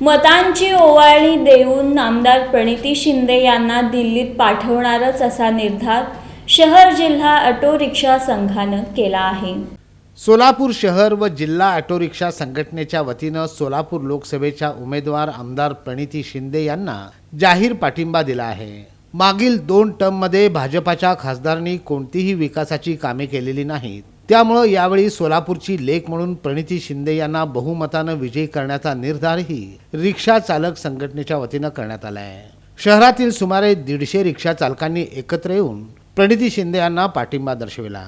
मतांची ओवाळणी देऊन आमदार प्रणिती शिंदे यांना दिल्लीत पाठवणारच असा निर्धार शहर जिल्हा ऑटो रिक्षा संघानं केला आहे. सोलापूर शहर व जिल्हा ऑटो रिक्षा संघटनेच्या वतीनं सोलापूर लोकसभेच्या उमेदवार आमदार प्रणिती शिंदे यांना जाहीर पाठिंबा दिला आहे. मागील दोन टर्ममध्ये भाजपाच्या खासदारांनी कोणतीही विकासाची कामे केलेली नाहीत. त्यामुळं यावेळी सोलापूरची लेख म्हणून प्रणिती शिंदे यांना बहुमतानं विजयी करण्याचा निर्धारही रिक्षा चालक संघटनेच्या वतीनं करण्यात आला आहे शहरातील सुमारे दीडशे रिक्षा चालकांनी एकत्र येऊन प्रणिती शिंदे यांना पाठिंबा दर्शविला.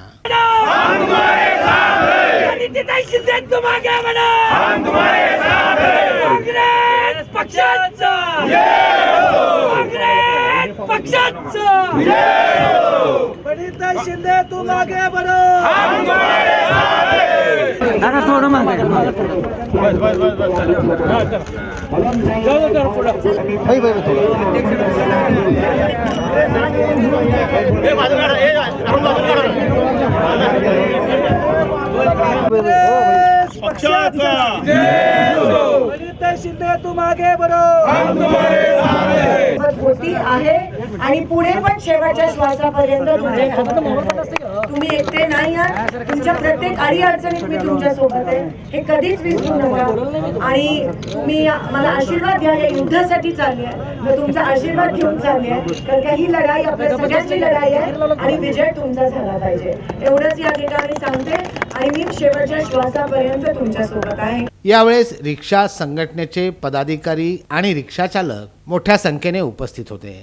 शिंदे तू मागे बढ़ो थोडं मागे. शिंदे तुम आगे बढ़ो आहे. आणि पुढे पण शेवटच्या श्वासापर्यंत. तुम्ही एकटे नाही आहात. तुमच्या प्रत्येक अडी अडचणीत मी तुमच्यासोबत आहे. हे कधीच विसरू नका. आणि तुम्ही मला आशीर्वाद द्या या युद्धासाठी चालली आहे. मी तुमचा आशीर्वाद घेऊन चालली आहे. कारण का ही लढाई आपल्या सगळ्यांची लढाई आहे आणि विजय तुमचा झाला पाहिजे. एवढंच या ठिकाणी सांगते आणि मी शेवटच्या श्वासापर्यंत तुमच्यासोबत आहे. यावेळेस रिक्षा संघटनेचे पदाधिकारी आणि रिक्षा चालक मोठ्या संख्येने उपस्थित होते.